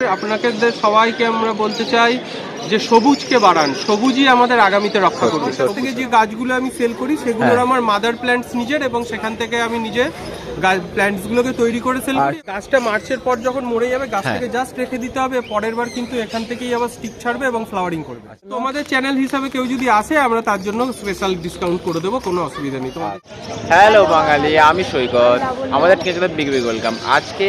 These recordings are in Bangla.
আপনাকে সবাইকে আমরা বলতে চাই যে সবুজকে বাড়ান সবুজই আমাদের আগামীতে রক্ষা করবে। সব থেকে যে গাছগুলো আমি সেল করি সেগুলোর হ্যাঁ। আমার মাদার প্ল্যান্টস নিজের এবং সেখান থেকে আমি নিজে প্ল্যান্টস গুলোকে তৈরি করে সেল করি। গাছটা মার্চের পর যখন মরে যাবে হ্যাঁ। গাছটাকে জাস্ট রেখে দিতে হবে পরের বার কিন্তু এখান থেকেই আবার স্টিক ছাড়বে এবং ফ্লাওয়ারিং করবে। তো আমাদের চ্যানেল হিসাবে কেউ যদি আসে আমরা তার জন্য স্পেশাল ডিসকাউন্ট করে দেবো কোনো অসুবিধা নেই। তোমাদের হ্যালো বাঙালি আমি সৈকত আমাদের ঠিকাদার বিগ বিগ ওয়েলকাম আজকে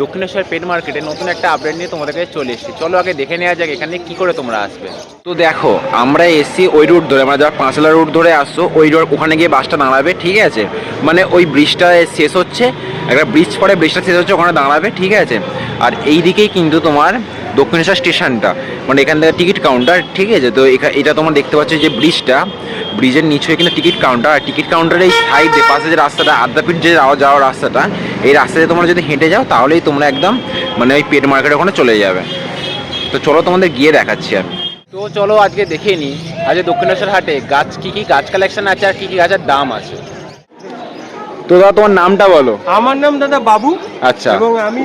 দক্ষিণেশ্বর পেট মার্কেটে নতুন একটা আপডেট নিয়ে তোমাদের কাছে চলে এসেছি। চলো আগে দেখে নেওয়া যাক এখানে কি করে তোমরা আসবে। তো দেখো, আমরা এসছি ওই রুট ধরে, আমরা যারা পাঁচলা রুট ধরে আসছো, ওই রোড ওখানে গিয়ে বাসটা দাঁড়াবে, ঠিক আছে? মানে ওই ব্রিজটা শেষ হচ্ছে, একটা ব্রিজ পরে ব্রিজটা শেষ হচ্ছে, ওখানে দাঁড়াবে, ঠিক আছে? আর এই দিকেই কিন্তু তোমার দক্ষিণেশ্বর স্টেশনটা। মানে এখান থেকে টিকিট কাউন্টার ঠিক আছে? তো এটা তোমরা দেখতে পাচ্ছ যে ব্রিজটা। ব্রিজের নিচে কিন্তু টিকিট কাউন্টার। আর টিকিট কাউন্টারের এই সাইডে পাশে যে রাস্তাটা আদ্যাপীঠ যে যাওয়া যাওয়ার রাস্তাটা এই রাস্তাতে তোমরা যদি হেঁটে যাও তাহলেই তোমরা একদম মানে ওই পেট মার্কেটের ওখানে চলে যাবে। তো চলো তোমাদের গিয়ে দেখাচ্ছি আমি তো চলো আজকে দেখে নিই আজকে দক্ষিণেশ্বর হাটে গাছ কি কি গাছ কালেকশন আছে আর কি কি গাছের দাম আছে। তো দাদা তোমার নামটা বলো। আমার নাম দাদা বাবু আচ্ছা। এবং আমি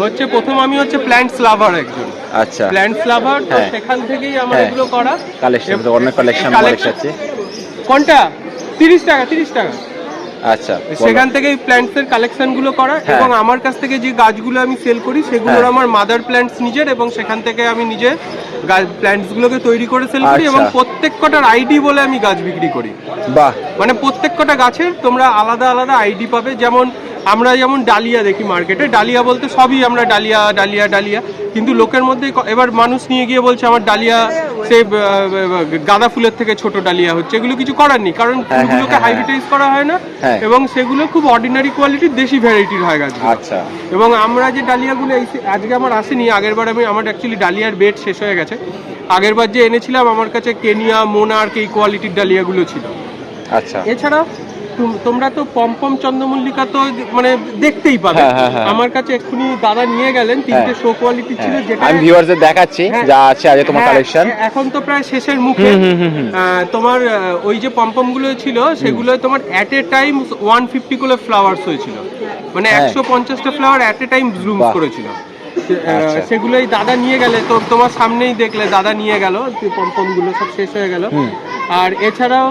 হচ্ছে প্রথম আমি হচ্ছে প্ল্যান্টস লাভার একজন আচ্ছা প্ল্যান্টস লাভার তো হ্যাঁ। সেখান থেকেই আমার হ্যাঁ। এগুলো করা কালেকশন তো অনেক কালেকশন আছে কোনটা তিরিশ টাকা তিরিশ টাকা আচ্ছা সেখান থেকেই প্ল্যান্টস এর কালেকশনগুলো করা হ্যাঁ। এবং আমার কাছ থেকে যে গাছগুলো আমি সেল করি সেগুলোর। আমার মাদার প্ল্যান্টস নিজের এবং সেখান থেকে আমি নিজে প্ল্যান্টস গুলোকে তৈরি করে সেল করি আচ্ছা। এবং প্রত্যেক কটার আইডি বলে আমি গাছ বিক্রি করি বাহ মানে প্রত্যেক কটা গাছের তোমরা আলাদা আলাদা আইডি পাবে যেমন আমরা যেমন ডালিয়া দেখি মার্কেটে ডালিয়া বলতে সবই আমরা ডালিয়া ডালিয়া ডালিয়া। কিন্তু লোকের মধ্যে এবার মানুষ নিয়ে গিয়ে বলছে আমার ডালিয়া সে গাঁদা ফুলের থেকে ছোট ডালিয়া হচ্ছে। এগুলো কিছু করার নেই কারণ হ্যাঁ, ফুলগুলোকে হ্যাঁ, হাইব্রিটাইজ করা হয় না হ্যাঁ। এবং সেগুলো খুব অর্ডিনারি কোয়ালিটির দেশি ভ্যারাইটির হয় গাছ আচ্ছা। এবং আমরা যে ডালিয়াগুলো আজকে আমার আসেনি আগেরবার আমি আমার অ্যাকচুয়ালি ডালিয়ার বেড শেষ হয়ে গেছে। আগেরবার যে এনেছিলাম আমার কাছে কেনিয়া মোনার্ক এই কোয়ালিটির ডালিয়াগুলো ছিল। আচ্ছা। এছাড়া তোমরা তো পম্পম চন্দ্রমল্লিকা তো মানে দেখতেই পাবে। হ্যাঁ, হ্যাঁ, হ্যাঁ। আমার কাছে এক্ষুনি দাদা নিয়ে গেলেন তিনটে। শো কোয়ালিটি ছিল যেটা আমি ভিউয়ারদের দেখাচ্ছি। যা আছে আজকে তোমার কালেকশন এখন তো প্রায় শেষের মুখে। তোমার ওই যে পম্পমগুলো ছিল সেগুলো তোমার at a time one fifty করে ফ্লাওয়ার্স হয়েছিল। মানে হ্যাঁ। একশো পঞ্চাশটা flower at a time bloom করেছিল। আচ্ছা। সেগুলোই দাদা নিয়ে গেলে তো তোমার সামনেই দেখলে দাদা নিয়ে গেল পম্পমগুলো সব শেষ হয়ে গেল। আর এছাড়াও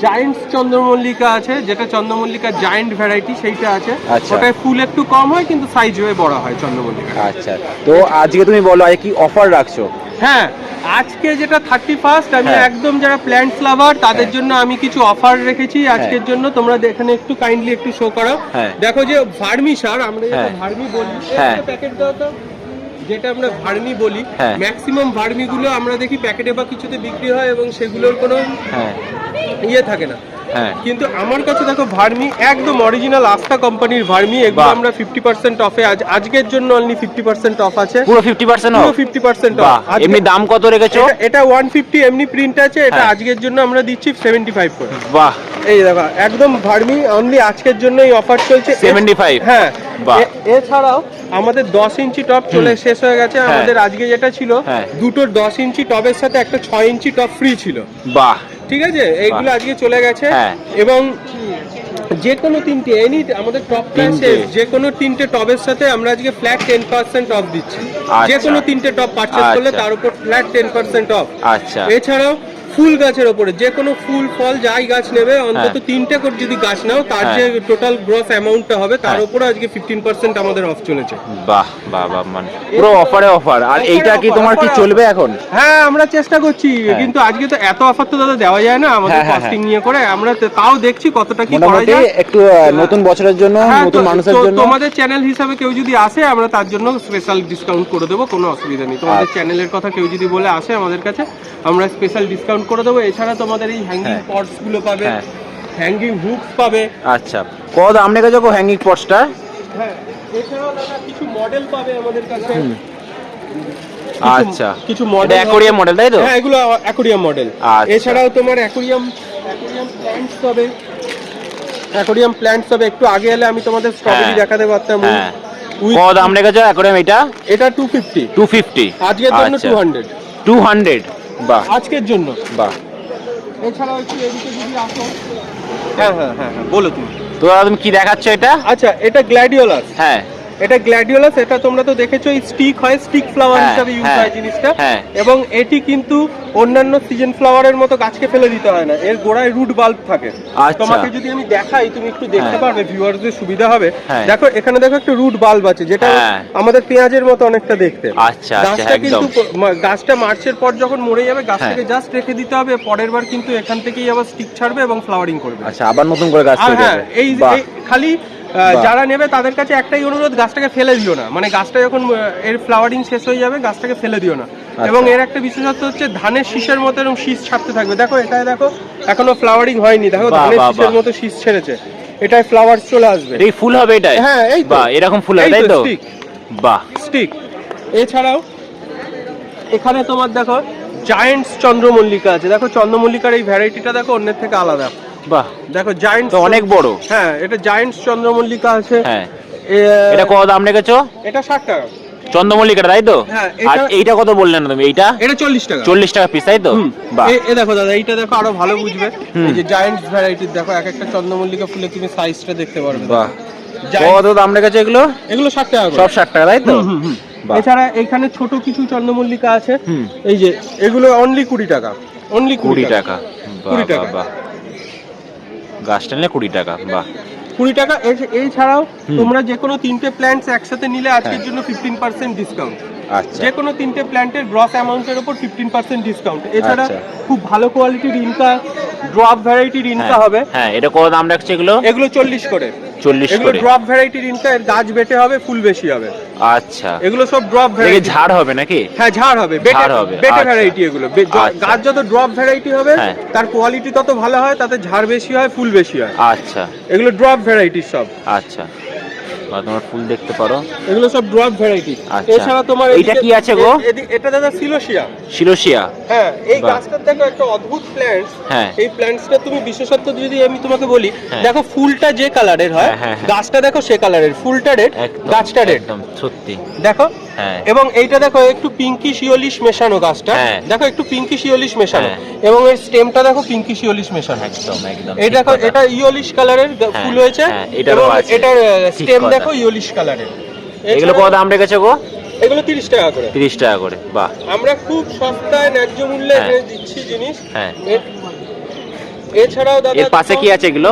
জায়েন্টস চন্দ্রমল্লিকা আছে যেটা চন্দ্রমল্লিকা জায়েন্ট ভ্যারাইটি সেইটা আছে আচ্ছা। ওটায় ফুল একটু কম হয় কিন্তু সাইজ হয়ে বড় হয় চন্দ্রমল্লিকা আচ্ছা তো আজকে তুমি বলো আজকে কি অফার রাখছো হ্যাঁ আজকে যেটা থার্টি ফার্স্ট আমি হ্যাঁ। একদম যারা প্ল্যান্টস লাভার তাদের হ্যাঁ। জন্য আমি কিছু অফার রেখেছি আজকের জন্য তোমরা এখানে একটু কাইন্ডলি একটু শো করো হ্যাঁ। দেখো যে ভার্মি সার আমরা হ্যাঁ। ভার্মি বলি হ্যাঁ। প্যাকেট দাও তো যেটা আমরা ভার্মি বলি। ম্যাক্সিমাম ভার্মি গুলো আমরা দেখি প্যাকেটে বা কিছুতে বিক্রি হয় এবং সেগুলোর কোনো হ্যাঁ। ইয়ে থাকে না। হ্যাঁ। কিন্তু আমার কাছে দেখো ভার্মি একদম অরিজিনাল আস্থা কোম্পানির ভার্মি এগুলো আমরা ফিফটি পার্সেন্ট অফে আজ আজকের জন্য অনলি ফিফটি পার্সেন্ট অফ আছে। পুরো ফিফটি পার্সেন্ট পুরো ফিফটি পার্সেন্ট অফ এমনি দাম কত রেখেছো? এটা- এটা ওয়ান ফিফটি এমনি প্রিন্ট আছে এটা হ্যাঁ। আজকের জন্য আমরা দিচ্ছি সেভেন্টি ফাইভ করে। বাহ। এই দেখো একদম ভার্মি অনলি আজকের জন্য এই অফার চলছে। 75 হ্যাঁ। এছাড়াও আমাদের দশ ইঞ্চি টপ চলে শেষ হয়ে গেছে। হ্যাঁ। আমাদের আজকে যেটা ছিল হ্যাঁ। দুটো দশ ইঞ্চি টবের সাথে একটা ছয় ইঞ্চি টপ ফ্রি ছিল। বাহ। ঠিক আছে? এইগুলো আজকে চলে গেছে। হ্যাঁ। এবং যে কোনো তিনটে এনি আমাদের টপ তিনটে। যে কোনো তিনটে টবের সাথে আমরা আজকে ফ্ল্যাট টেন পার্সেন্ট অফ দিচ্ছি। যে আচ্ছা। কোনো তিনটে টপ পারচেস করলে আচ্ছা। তার উপর ফ্ল্যাট টেন পার্সেন্ট অফ আচ্ছা। এছাড়াও ফুল গাছের ওপরে যে কোনো ফুল ফল যাই গাছ নেবে অন্তত তিনটে করে যদি গাছ নাও তার হ্যাঁ। যে টোটাল গ্রস অ্যামাউন্টটা হবে তার হ্যাঁ। উপরে আজকে ফিফটিন পার্সেন্ট আমাদের অফ চলেছে। বাহ বাহ বাহ মানে পুরো অফারে অফার আর এইটা কি তোমার কি চলবে এখন? হ্যাঁ আমরা চেষ্টা করছি হ্যাঁ। কিন্তু আজকে তো এত অফার তো দাদা দেওয়া যায় না আমাদের হ্যাঁ, হ্যাঁ, কস্টিং নিয়ে করে আমরা তাও দেখছি কতটা কি করা যায়। একটু নতুন বছরের জন্য হ্যাঁ, নতুন মানুষের জন্য। তোমাদের চ্যানেল হিসাবে কেউ যদি আসে আমরা তার জন্য স্পেশাল ডিসকাউন্ট করে দেবো কোনো অসুবিধা নেই। তোমাদের। চ্যানেলের কথা কেউ যদি বলে আসে আমাদের কাছে আমরা স্পেশাল ডিসকাউন্ট করে দেবো। এছাড়া তোমাদের এই হ্যাঙ্গিং হ্যাঁ। পটসগুলো পাবে হ্যাঁ। হ্যাঙ্গিং হুকস পাবে। আচ্ছা। কত দাম রেখেছো গো হ্যাঙ্গিং পটসটা হ্যাঁ এছাড়াও দাদা কিছু মডেল পাবে আমাদের কাছে। আচ্ছা। কিছু মডেল অ্যাকোরিয়াম মডেল তাই তো? হ্যাঁ এগুলো অ্যাকোরিয়াম মডেল আচ্ছা। এছাড়াও তোমার অ্যাকোরিয়াম অ্যাকোরিয়াম প্ল্যান্টস পাবে। অ্যাকোরিয়াম প্ল্যান্টস হবে একটু আগে এলে আমি তোমাদের স্ট্রবেরি হ্যাঁ। দেখাতে পারতাম। হ্যাঁ। কত দাম রেখেছো অ্যাকোরিয়াম এটা? এটা টু ফিফটি টু ফিফটি আজকের জন্য টু হান্ড্রেড টু হান্ড্রেড বাহ। আজকের জন্য। বাহ। এছাড়াও একটু এদিকে যদি আসো। হ্যাঁ হ্যাঁ হ্যাঁ হ্যাঁ বলো তুমি। তো তুমি কি দেখাচ্ছ এটা? আচ্ছা এটা গ্ল্যাডিওলাস হ্যাঁ। এটা গ্ল্যাডিওলাস এটা তোমরা তো দেখেছ স্টিক হয় স্টিক ফ্লাওয়ার হ্যাঁ, হিসাবে ইউজ হ্যাঁ, হয় জিনিসটা হ্যাঁ। এবং এটি কিন্তু অন্যান্য সিজন ফ্লাওয়ারের মতো গাছকে ফেলে দিতে হয় না এর গোড়ায় রুট বাল্ব থাকে আচ্ছা। তোমাকে যদি আমি দেখাই তুমি একটু দেখতে। পারবে ভিউয়ারদের সুবিধা হবে। দেখো এখানে দেখো একটা রুট বাল্ব আছে যেটা। আমাদের পেঁয়াজের মতো অনেকটা দেখতে আচ্ছা আচ্ছা গাছটা কিন্তু গাছটা মার্চের পর যখন মরে যাবে গাছটাকে। জাস্ট রেখে দিতে হবে পরের বার কিন্তু এখান থেকেই আবার স্টিক ছাড়বে এবং ফ্লাওয়ারিং করবে আচ্ছা আবার নতুন করে গাছ তৈরি হ্যাঁ হবে। এই। খালি। যারা নেবে তাদের কাছে একটাই অনুরোধ গাছটাকে ফেলে দিও না। মানে গাছটা যখন এর ফ্লাওয়ারিং শেষ হয়ে যাবে গাছটাকে ফেলে দিও না। আচ্ছা। এবং এর একটা বিশেষত্ব হচ্ছে ধানের শীষের মতো এরকম শীষ ছাড়তে থাকবে। দেখো এটাই দেখো এখনও ফ্লাওয়ারিং হয়নি। দেখো ধানের শীষের মতো শীষ ছেড়েছে। এটাই ফ্লাওয়ার চলে আসবে। এই ফুল হবে এটাই? হ্যাঁ, এই। বাহ এরকম ফুল হবে তাই তো, stick। বাহ। স্টিক এছাড়াও এখানে তোমার দেখো জায়েন্টস চন্দ্রমল্লিকা আছে। দেখো চন্দ্রমল্লিকার এই ভ্যারাইটিটা দেখো অন্যের থেকে আলাদা। বাহ। দেখো জায়েন্টস তো অনেক বড়। হ্যাঁ এটা জায়েন্টস চন্দ্রমল্লিকা আছে। হ্যাঁ। এটা কত দাম রেখেছো? এটা ষাট টাকা। চন্দ্রমল্লিকাটা তাই তো? হ্যাঁ, আর এইটা কত বললেন তুমি? এইটা? এটা চল্লিশ টাকা। চল্লিশ টাকা পিস তাই তো? এ- দেখো দাদা এইটা দেখো আরও ভালো বুঝবে। এই যে জায়েন্টস ভ্যারাইটির দেখো এক একটা চন্দ্রমল্লিকা ফুলে তুমি সাইজটা দেখতে পারবে। বাহ। কত দাম রেখেছো এগুলো? এগুলো ষাট টাকা সব ষাট টাকা তাই তো। এছাড়া এখানে ছোট কিছু চন্দ্রমল্লিকা আছে। এই যে এগুলো অনলি কুড়ি টাকা। অনলি কুড়ি টাকা। বাহ, কুড়ি টাকা। বাহ গাছ কুড়ি টাকা বাহ। কুড়ি টাকা এছাড়াও তোমরা যে কোনো তিনটে প্ল্যান্টস একসাথে নিলে আজকের হ্যাঁ। জন্য ফিফটিন পার্সেন্ট ডিসকাউন্ট যে কোনো তিনটে প্ল্যান্টের গ্রস অ্যামাউন্টের উপর ফিফটিন পার্সেন্ট ডিসকাউন্ট এছাড়া আচ্ছা। খুব ভালো কোয়ালিটির ইনকা ড্রপ ভ্যারাইটির ইনকা হবে। হ্যাঁ এটা কত দাম রাখছে এগুলো? এগুলো চল্লিশ করে। চল্লিশ এগুলো ড্রপ ভ্যারাইটির ইনকা এর গাছ বেটে হবে ফুল বেশি হবে। আচ্ছা। এগুলো সব ড্রপ ভ্যারাইটি ঝাড় হবে নাকি? হ্যাঁ ঝাড় হবে বেটে হবে, বেটে আচ্ছা। ভ্যারাইটি এগুলো। আচ্ছা। গাছ যত ড্রপ ভ্যারাইটি হবে হ্যাঁ। তার কোয়ালিটি তত ভালো হয় তাতে ঝাড় বেশি হয় ফুল বেশি হয়। আচ্ছা। এগুলো ড্রপ ভ্যারাইটির সব। আচ্ছা। বা তোমার ফুল দেখতে পারো। এগুলো সব ড্রপ ভ্যারাইটি আচ্ছা। এছাড়া তোমার এদিকে- কি আছে গো? এটা দাদা সিলোসিয়া শিরোশিয়া হ্যাঁ এই বাহ। গাছটার দেখো একটা অদ্ভুত প্ল্যান্টস হ্যাঁ। এই প্ল্যান্টসটা তুমি বিশেষত্ব যদি আমি তোমাকে বলি হ্যাঁ। দেখো ফুলটা যে কালারের হয় হ্যাঁ, হ্যাঁ। গাছটা দেখো সে কালারের ফুলটা রেড গাছটা রেড একদম সত্যি। দেখো? এবং এইটা দেখো একটু পিঙ্কি শিওলিশ মেশানো গাছটা। দেখো একটু পিঙ্কি শিওলিশ মেশানো। এবং এর স্টেমটা দেখো পিঙ্কি শিওলিশ মেশানো। একদম একদম। এই দেখো এটা ইয়োলিশ কালারের ফুল হয়েছে। হ্যাঁ, এবং এটার স্টেম। দেখো ইয়োলিশ কালারের। এগুলো কত দাম রেখেছো গো? এগুলো তিরিশ টাকা করে। তিরিশ টাকা করে বাহ। আমরা খুব সস্তায় ন্যায্য মূল্যে হ্যাঁ। দিচ্ছি জিনিস। হ্যাঁ। এছাড়াও দাদা এর পাশে কি আছে এগুলো?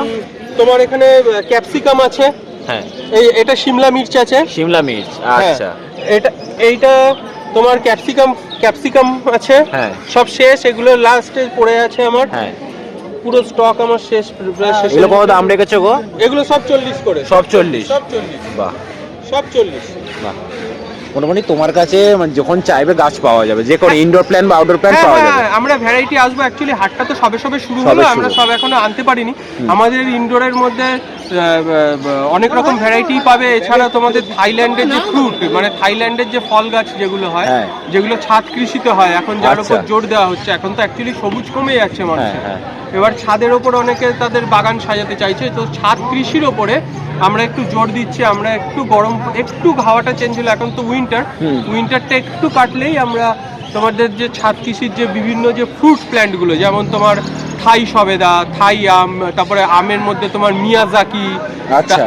তোমার এখানে ক্যাপসিকাম আছে। হ্যাঁ। এই এটা শিমলা মির্চ আছে। শিমলা মির্চ হ্যাঁ, আচ্ছা। এটা এইটা তোমার ক্যাপসিকাম ক্যাপসিকাম আছে। হ্যাঁ। সব শেষ এগুলো লাস্টে পড়ে আছে আমার। হ্যাঁ। পুরো স্টক আমার শেষ শেষের এগুলো কত দাম রেখেছো গো? এগুলো সব চল্লিশ করে। সব চল্লিশ? সব চল্লিশ। বাহ। সব চল্লিশ। বাহ। মোটামুটি তোমার কাছে মানে যখন চাইবে গাছ পাওয়া যাবে যে কোনো ইনডোর প্ল্যান বা আউটডোর প্ল্যান হ্যাঁ পাওয়া যাবে হ্যাঁ আমরা ভ্যারাইটি আসব অ্যাকচুয়ালি হাটটা তো সবে সবে শুরু হলো আমরা সব এখনও আনতে পারিনি আমাদের ইনডোরের মধ্যে অনেক রকম ভ্যারাইটি পাবে এছাড়া তোমাদের থাইল্যান্ডের যে ফ্রুট মানে থাইল্যান্ডের যে ফল গাছ যেগুলো হয় হ্যাঁ। যেগুলো ছাদ কৃষিতে হয় এখন যার উপর আচ্ছা। জোর দেওয়া হচ্ছে এখন তো অ্যাকচুয়ালি সবুজ কমে যাচ্ছে মানুষের হ্যাঁ। এবার ছাদের ওপর অনেকে তাদের বাগান সাজাতে চাইছে তো ছাদ কৃষির ওপরে আমরা একটু জোর দিচ্ছি আমরা একটু গরম একটু হাওয়াটা চেঞ্জ হলো এখন তো উইন্টার। উইন্টারটা একটু কাটলেই আমরা তোমাদের যে ছাদ কৃষির যে বিভিন্ন যে ফ্রুট প্ল্যান্টগুলো যেমন তোমার থাই সবেদা থাই আম তারপরে আমের মধ্যে তোমার মিয়াজাকি আচ্ছা।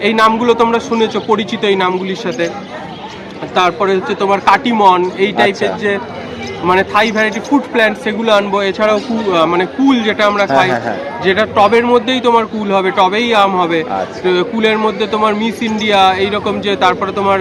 এই নামগুলো তোমরা শুনেছো পরিচিত এই নামগুলির সাথে তারপরে হচ্ছে তোমার কাটিমন এই টাইপের আচ্ছা। যে মানে থাই ভ্যারাইটি ফুড প্ল্যান্ট সেগুলো আনব এছাড়াও কুল মানে কুল যেটা আমরা হ্যাঁ, খাই হ্যাঁ, হ্যাঁ। যেটা টবের মধ্যেই তোমার কুল হবে টবেই আম হবে আচ্ছা। কুলের মধ্যে তোমার মিস ইন্ডিয়া এইরকম যে তারপরে তোমার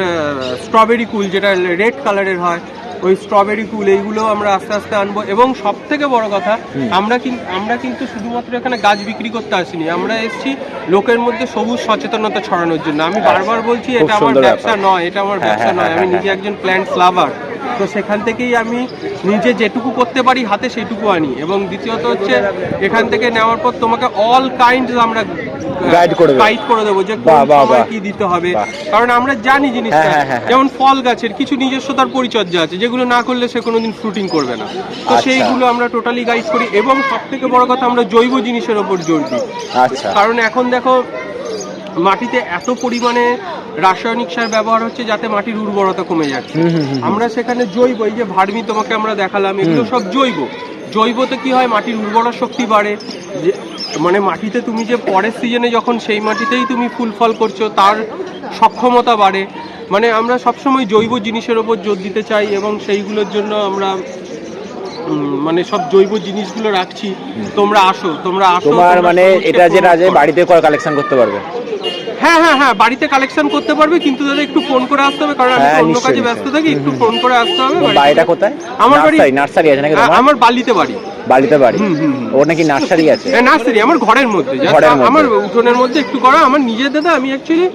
স্ট্রবেরি কুল যেটা রেড কালারের হয় ওই স্ট্রবেরি কুল এইগুলো আমরা আস্তে আস্তে আনব। এবং সব থেকে বড় কথা আমরা কিন্তু আমরা কিন্তু শুধুমাত্র এখানে গাছ বিক্রি করতে আসিনি। আমরা এসেছি লোকের মধ্যে সবুজ সচেতনতা ছড়ানোর জন্য। আমি বারবার বলছি এটা আমার ব্যবসা নয় এটা আমার হ্যাঁ, ব্যবসা হ্যাঁ, নয়। আমি হ্যাঁ, নিজে একজন প্ল্যান্টস লাভার তো সেখান থেকেই আমি নিজে যেটুকু করতে পারি হাতে সেটুকু আনি। এবং দ্বিতীয়ত হচ্ছে এখান থেকে নেওয়ার পর তোমাকে অল কাইন্ড আমরা Guide করে গাইড করে দেবো যে সময় কি দিতে হবে। কারণ আমরা জানি জিনিসটা হ্যাঁ, হ্যাঁ, হ্যাঁ। যেমন ফল গাছের কিছু নিজস্বতার পরিচর্যা আছে যেগুলো না করলে সে কোনোদিন ফ্রুটিং করবে না। তো আচ্ছা। সেইগুলো আমরা টোটালি গাইড করি। এবং সব থেকে বড় কথা আমরা জৈব জিনিসের ওপর জোর দিই। আচ্ছা। কারণ এখন দেখো মাটিতে এত পরিমাণে রাসায়নিক সার ব্যবহার হচ্ছে যাতে মাটির উর্বরতা কমে যাচ্ছে। আমরা সেখানে জৈব এই যে ভার্মি তোমাকে আমরা দেখালাম এগুলো সব জৈব। জৈবতে কি হয় মাটির উর্বরা শক্তি বাড়ে। যে মানে মাটিতে তুমি যে পরের সিজনে যখন সেই মাটিতেই তুমি ফুল ফল করছ তার সক্ষমতা বাড়ে। মানে আমরা সবসময় জৈব জিনিসের ওপর জোর দিতে চাই এবং সেইগুলোর জন্য আমরা মানে সব জৈব জিনিসগুলো রাখছি। তোমরা আসো তোমরা আসো তোমার মানে এটা যেটা আছে। বাড়িতে কালেকশন করতে পারবে। হ্যাঁ হ্যাঁ হ্যাঁ বাড়িতে কালেকশন করতে পারবে কিন্তু দাদা একটু ফোন করে আসতে হবে কারণ আমি হ্যাঁ, অন্য কাজে ব্যস্ত থাকি একটু ফোন করে আসতে হবে বাড়িটা কোথায়? আমার বাড়ি- নার্সারি নার্সারি আছে নাকি আমার বালিতে বাড়ি। বাড়িতে বাড়ি। ওর নাকি নার্সারি আছে। হ্যাঁ নার্সারি আমার ঘরের মধ্যে। আমার উঠোনের মধ্যে একটু করা আমার নিজের দাদা আমি অ্যাকচুয়ালি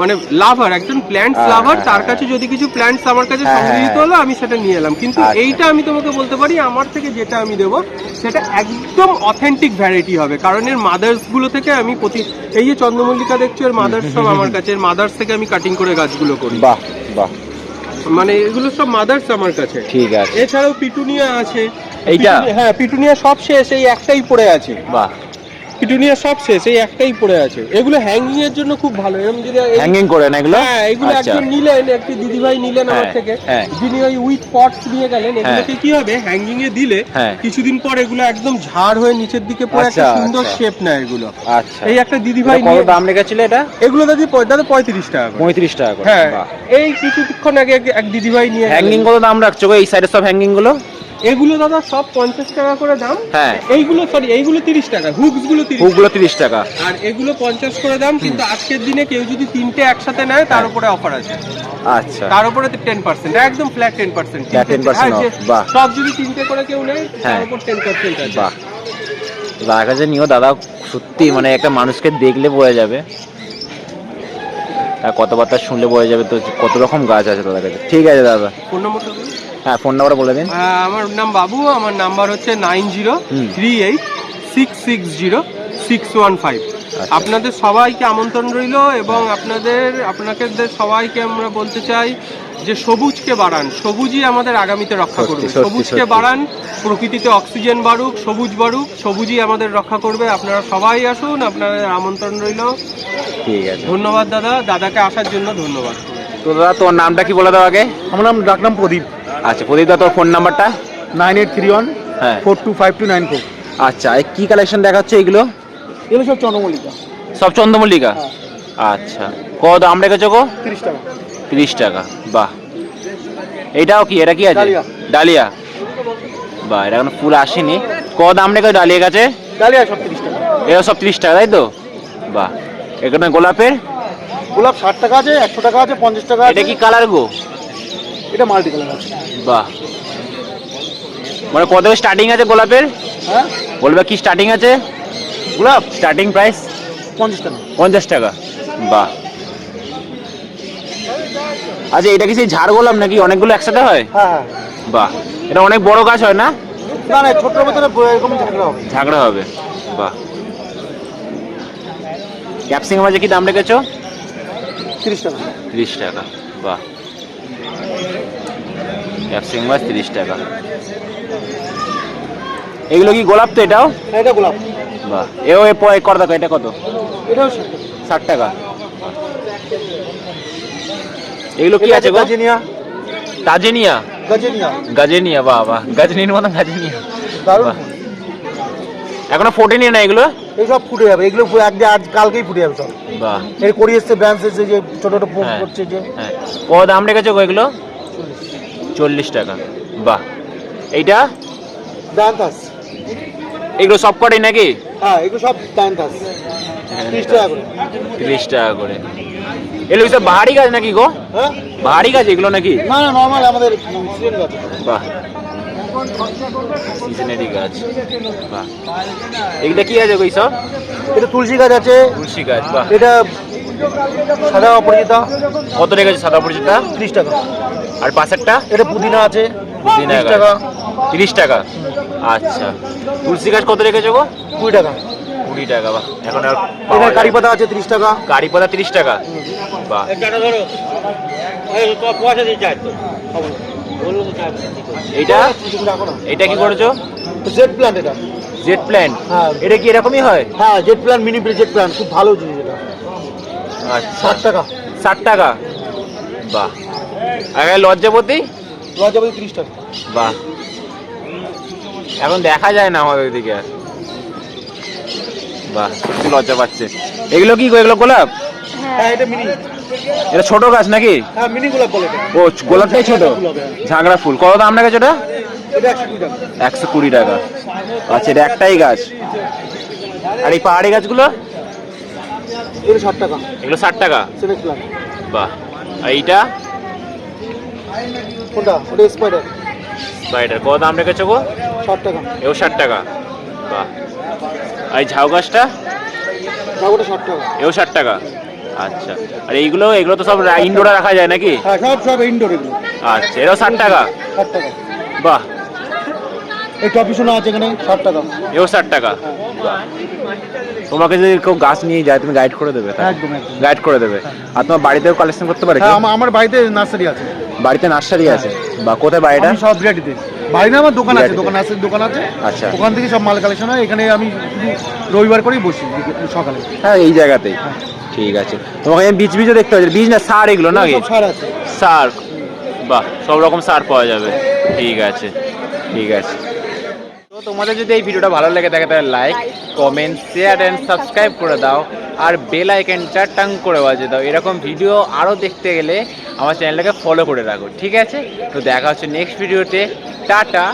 মানে লাভার একজন প্ল্যান্টস হ্যাঁ, লাভার তার হ্যাঁ। কাছে যদি কিছু প্ল্যান্টস আমার কাছে সংগৃহীত হলো আমি সেটা নিয়ে এলাম। কিন্তু আচ্ছা। এইটা আমি তোমাকে বলতে পারি আমার থেকে যেটা আমি দেবো সেটা একদম অথেন্টিক ভ্যারাইটি হবে। কারণ এর মাদার্সগুলো থেকে আমি প্রতি এই যে চন্দ্রমল্লিকা দেখছ এর মাদার্স সব আমার কাছে এর মাদার্স থেকে আমি কাটিং করে গাছগুলো করি। বাহ বাহ। মানে এগুলো সব মাদার্স আমার কাছে। ঠিক আছে। এছাড়াও পিটুনিয়া আছে। এইটা? হ্যাঁ পিটুনিয়া সব শেষ এই একটাই পড়ে আছে। বাহ। পিটুনিয়া সব শেষ এই একটাই পড়ে আছে। এগুলো হ্যাঙ্গিং এর জন্য খুব ভালো। এরকম যদি হ্যাঙ্গিং করে না এগুলো? হ্যাঁ এগুলো আচ্ছা। একজন নিলেন একটি দিদিভাই নিলেন আমার হ্যাঁ, থেকে। হ্যাঁ। যিনি ওই উইথ পটস নিয়ে গেলেন এগুলোকে কি হবে? হ্যাঙ্গিং এ দিলে হ্যাঁ। কিছুদিন পর এগুলো একদম ঝাড় হয়ে নিচের দিকে পড়ে একটা আচ্ছা, সুন্দর আচ্ছা। শেপ নেয় এগুলো। আচ্ছা। এই একটা দিদিভাই কত নিয়ে দাম লেগেছিল এটা? এগুলো দাদি দাদা পঁয়ত্রিশ টাকা পঁয়ত্রিশ টাকা হ্যাঁ এই কিছুক্ষণ আগে এক- এক দিদিভাই নিয়ে হ্যাঙ্গিংগুলো দাম রাখছো এই সাইডে সব হ্যাঙ্গিংগুলো? এগুলো দাদা সব পঞ্চাশ টাকা করে দাম। হ্যাঁ। এইগুলো সরি এইগুলো তিরিশ টাকা হুকসগুলো হুকগুলো তিরিশ টাকা। আর এগুলো পঞ্চাশ করে দাম কিন্তু আজকের দিনে কেউ যদি তিনটে একসাথে নেয় তার উপরে অফার আছে। আচ্ছা। তার উপরে টেন পার্সেন্ট একদম ফ্ল্যাট টেন পার্সেন্ট 10% বাহ। সব যদি তিনটে করে কেউ নেয় তার হ্যাঁ। উপর টেন পার্সেন্ট আছে। বাহ। দাদার কাছে নিও দাদা সত্যি মানে একটা মানুষকে দেখলে বোঝা যাবে। আর কথাবার্তা শুনলে বোঝা যাবে তো কত রকম গাছ আছে দাদার কাছে। ঠিক আছে দাদা। ফোন নম্বরটা। হ্যাঁ ফোন নাম্বার বলে দিন। আমার নাম বাবু আমার নাম্বার হচ্ছে nine zero three eight six six zero six one five. আপনাদের সবাইকে আমন্ত্রণ রইল এবং আপনাদের আপনাদের সবাইকে আমরা বলতে চাই যে সবুজকে বাড়ান। সবুজই আমাদের আগামীতে রক্ষা করবে। সবুজকে বাড়ান প্রকৃতিতে অক্সিজেন বাড়ুক সবুজ বাড়ুক সবুজই আমাদের রক্ষা করবে। আপনারা সবাই আসুন আপনাদের আমন্ত্রণ রইল। ঠিক আছে। ধন্যবাদ দাদা দাদাকে আসার জন্য ধন্যবাদ। তো দাদা তোর নামটা কি বলে দাও আগে? আমার নাম ডাকনাম প্রদীপ। আচ্ছা প্রদীপ দা তোর ফোন নাম্বারটা নাইন এইট থ্রি ওয়ান হ্যাঁ। Four two five two nine four. আচ্ছা এই কি কালেকশন দেখাচ্ছে এগুলো? এগুলো সব চন্দ্রমল্লিকা। সব চন্দ্রমল্লিকা? হ্যাঁ। আচ্ছা কত দাম রেখেছো গো? তিরিশ টাকা। তিরিশ টাকা বাহ। এটাও কি এটা কি আছে? ডালিয়া। বাহ এটা এখন ফুল আসেনি। কত দাম রেখে ডালিয়া গাছে ডালিয়া সব তিরিশ টাকা। এটা সব তিরিশ টাকা তাই তো? বাহ এখানে গোলাপের? গোলাপ ষাট টাকা আছে একশো টাকা আছে পঞ্চাশ টাকা আছে। এটা কি কালার গো? এটা মাল্টি কালার আছে। বাহ। মানে কত স্টার্টিং আছে গোলাপের? হ্যাঁ? বলবে কি স্টার্টিং আছে? গোলাপ? স্টার্টিং প্রাইস পঞ্চাশ টাকা। পঞ্চাশ টাকা। বাহ। আচ্ছা এটা কি সেই ঝাড় গোলাপ নাকি? অনেকগুলো একসাথে হয়? হ্যাঁ হ্যাঁ। বাহ। এটা অনেক বড় গাছ হয় না? না না ছোট্ট ভেতরে এরকম ঝাঁকড়া হবে। ঝাগড়া হবে। বাহ। ক্যাপসিকাম মাঝে কি দাম রেখেছো? তিরিশ টাকা। তিরিশ টাকা। বাহ। ক্যাপসিকাম মাছ তিরিশ টাকা। এগুলো কি গোলাপ তো এটাও? এটা গোলাপ। বাহ। এও এ প- কর দেখো এটা কত? এটাও ষাট টাকা। এগুলো কি আছে গাজেনিয়া। তাজেনিয়া গাজেনিয়া। গাজেনিয়া বাহ বাহ। গাজনির মতো গাজেনিয়া। দারুণ। এখনও ফোটেনি না এগুলো? এই সব ফুটে যাবে। এগুলো একদিন আজ কালকেই ফুটে যাবে সব। বাহ। এর করি এসছে ব্রাঞ্চ এসছে যে ছোট ছোট হ্যাঁ। করছে যে। হ্যাঁ। কত দাম রেখেছো গো এগুলো? চল্লিশ টাকা। বাহ। এইটা? দান্তাস। এগুলো সব কটাই নাকি? হ্যাঁ এগুলো সব দান্তাস। তিরিশ টাকা করে। তিরিশ টাকা করে। এগুলো কি সব বাহারি গাছ নাকি গো? হ্যাঁ? বাহারি গাছ এগুলো নাকি? না না নর্মাল আমাদের সিজন গাছ। বাহ। সিজনারি গাছ। বাহ। এগুলো কি আছে গো সব? এটা তুলসী গাছ আছে। তুলসী গাছ বাহ। এটা সাদা অপরাজিতা কত রেখেছে সাদা পরিচিতা ত্রিশ টাকা। আর পাশেরটা? এটা পুদিনা আছে। পুদিনা টাকা। তিরিশ টাকা? আচ্ছা। তুলসী গাছ কত রেখেছো গো? কুড়ি টাকা। কুড়ি টাকা বাহ। এখন আর কারি পাতা আছে তিরিশ টাকা। কারি পাতা তিরিশ টাকা? বাহ। এইটা? এটা কি করেছ? জেড প্ল্যান্ট এটা। জেট প্ল্যান্ট হ্যাঁ। এটা কি এরকমই হয়? হ্যাঁ jade plant mini jade plant খুব ভালো জিনিস ষাট টাকা। ষাট টাকা? বাহ। আগে লজ্জাপতি? লজ্জাপতি তিরিশ টাকা। বাহ। এখন দেখা যায় না আমাদের দিকে আর। বাহ সত্যি লজ্জা পাচ্ছে। এগুলো কি এগুলো গোলাপ? হ্যাঁ। এটা মিনি। এটা ছোট গাছ নাকি? হ্যাঁ মিনি গোলাপ বলে ও গোলাপটাই ছোট? হ্যাঁ। ঝাগড়া ফুল। কত দাম না গেছে ওটা একশো কুড়ি টাকা। আচ্ছা এটা একটাই গাছ। আর এই পাহাড়ি গাছগুলো? এটা ষাট টাকা। এগুলো ষাট টাকা? সিনেক্স প্লান বাহ। আর এইটা? কোনটা? ওটা স্পাইডার স্পাইডার কত দাম রেখেছো গো? ষাট টাকা। এও ষাট টাকা। বাহ। আর এই ঝাউ গাছটা? যা ষাট টাকা। এও ষাট টাকা। আচ্ছা। আর এইগুলো এগুলো তো সব ইনডোরে রাখা যায় নাকি? হ্যাঁ সব সব ইনডোর এগুলো। আচ্ছা এটাও ষাট টাকা। ষাট টাকা। বাহ। এই টপি শোনা আছে এখানে ষাট টাকা। এও ষাট টাকা? তোমাকে যদি কেউ গাছ নিয়ে যায় তুমি গাইড করে দেবে হ্যাঁ, একদম গাইড করে দেবে। আর তোমার বাড়িতেও কালেকশন করতে পারে হ্যাঁ আমার বাড়িতে নার্সারি আছে। বাড়িতে নার্সারি আছে? বা কোথায় বাড়িটা? সব বিরাটিতে বাড়ি না আমার দোকান আছে। দোকান নার্সারি দোকান আছে। আচ্ছা। ওখান থেকে সব মাল কালেকশন হয়। এখানে আমি রবিবার করেই বসি সকালে। হ্যাঁ এই জায়গাতেই। ঠিক আছে। তোমাকে আমি বীজ বীজও দেখতে পাচ্ছি। বীজ না সার এগুলো সব সার আছে। সার। বাহ সব রকম সার পাওয়া যাবে। ঠিক আছে। ঠিক আছে। তোমাদের যদি এই ভিডিওটা ভালো লাগে থাকে তাহলে like comment share and subscribe করে দাও। আর বেল আইকনটা টাং করে বাজে দাও। এরকম ভিডিও আরও দেখতে গেলে আমার চ্যানেলটাকে ফলো করে রাখো ঠিক আছে? তো দেখা হচ্ছে নেক্সট ভিডিওতে টাটা।